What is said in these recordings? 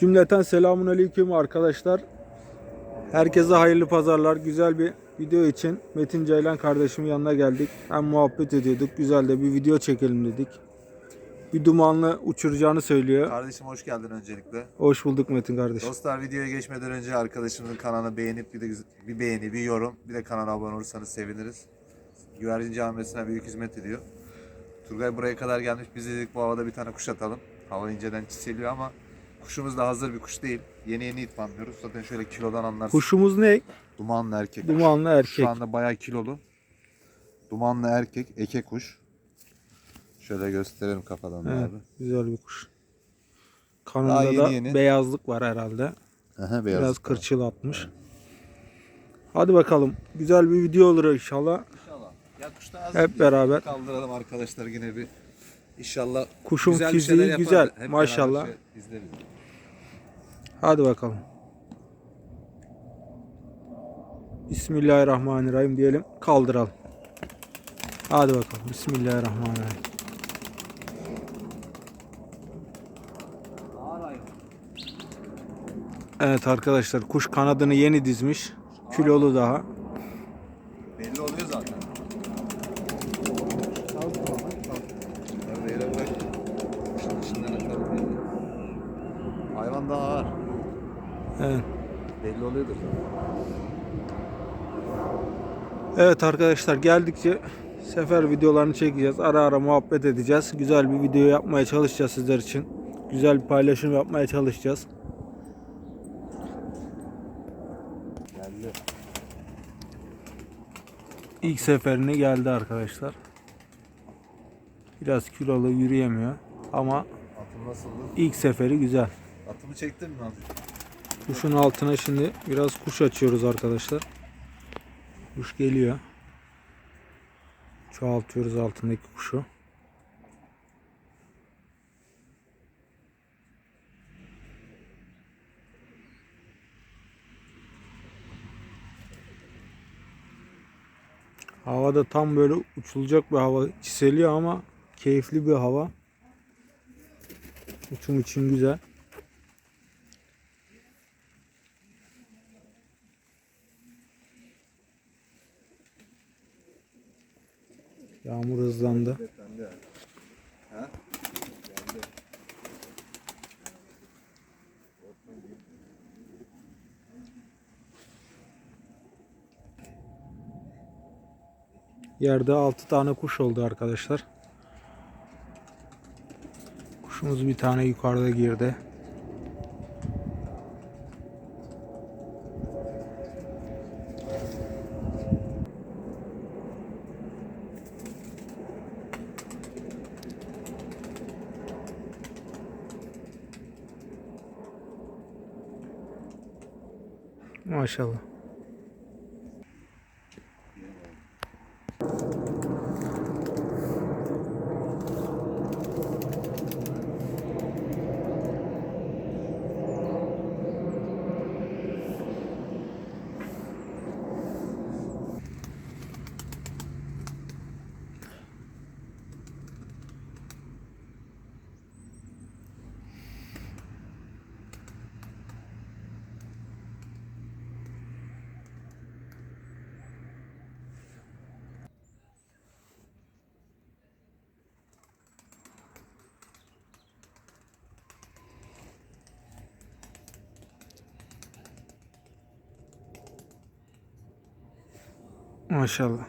Cümleten selamun aleyküm arkadaşlar. Herkese hayırlı pazarlar. Güzel bir video için Metin Ceylan kardeşimin yanına geldik. Hem muhabbet ediyorduk. Güzel de bir video çekelim dedik. Bir dumanlı uçuracağını söylüyor. Kardeşim hoş geldin öncelikle. Hoş bulduk Metin kardeşim. Dostlar videoya geçmeden önce arkadaşımızın kanalını beğenip bir de bir beğeni, bir yorum, bir de kanala abone olursanız seviniriz. Güvercin camiasına büyük hizmet ediyor. Turgay buraya kadar gelmiş. Biz dedik bu havada bir tane kuş atalım. Hava inceden çiseliyor ama kuşumuz da hazır bir kuş değil. Yeni yeni itmanlıyoruz. Zaten şöyle kilodan anlarsın. Kuşumuz ne? Dumanlı erkek. Dumanlı erkek. Şu anda bayağı kilolu. Dumanlı erkek, eke kuş. Şöyle gösterelim kafadan da Evet, abi. güzel bir kuş. Daha Kanında yeni da yeni. beyazlık var herhalde. Aha, Biraz beyaz. kırçıl atmış. Hadi bakalım. Güzel bir video olur inşallah. İnşallah. Ya kuşta az Hep beraber. kaldıralım arkadaşlar yine bir. İnşallah Kuşun güzel fiziği güzel, Hep maşallah. şey izleriz. Hadi bakalım. Bismillahirrahmanirrahim diyelim. Kaldıralım. Hadi bakalım. Bismillahirrahmanirrahim. Evet arkadaşlar kuş kanadını yeni dizmiş. Kilolu daha. Belli oluyordur. Evet arkadaşlar geldikçe sefer videolarını çekeceğiz. Ara ara muhabbet edeceğiz. Güzel bir video yapmaya çalışacağız sizler için. Güzel bir paylaşım yapmaya çalışacağız. Geldi. İlk seferini geldi arkadaşlar. Biraz kilolu yürüyemiyor ama Atım nasıldı? ilk seferi güzel. Atımı çektin mi abi? Kuşun altına şimdi biraz kuş açıyoruz arkadaşlar. Kuş geliyor. Çoğaltıyoruz altındaki kuşu. Havada tam böyle uçulacak bir hava çiseliyor ama keyifli bir hava. Uçum için güzel. Yağmur hızlandı. Yerde 6 tane kuş oldu arkadaşlar. Kuşumuz bir tane yukarıda girdi. Maşallah. Maşallah.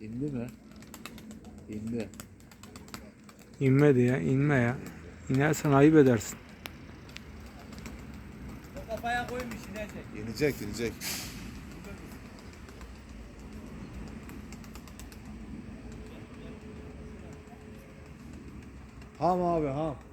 İndi mi? İndi. İnmedi ya, inme ya. İnersen ayıp edersin. İnecek, inecek. Ham abi ham.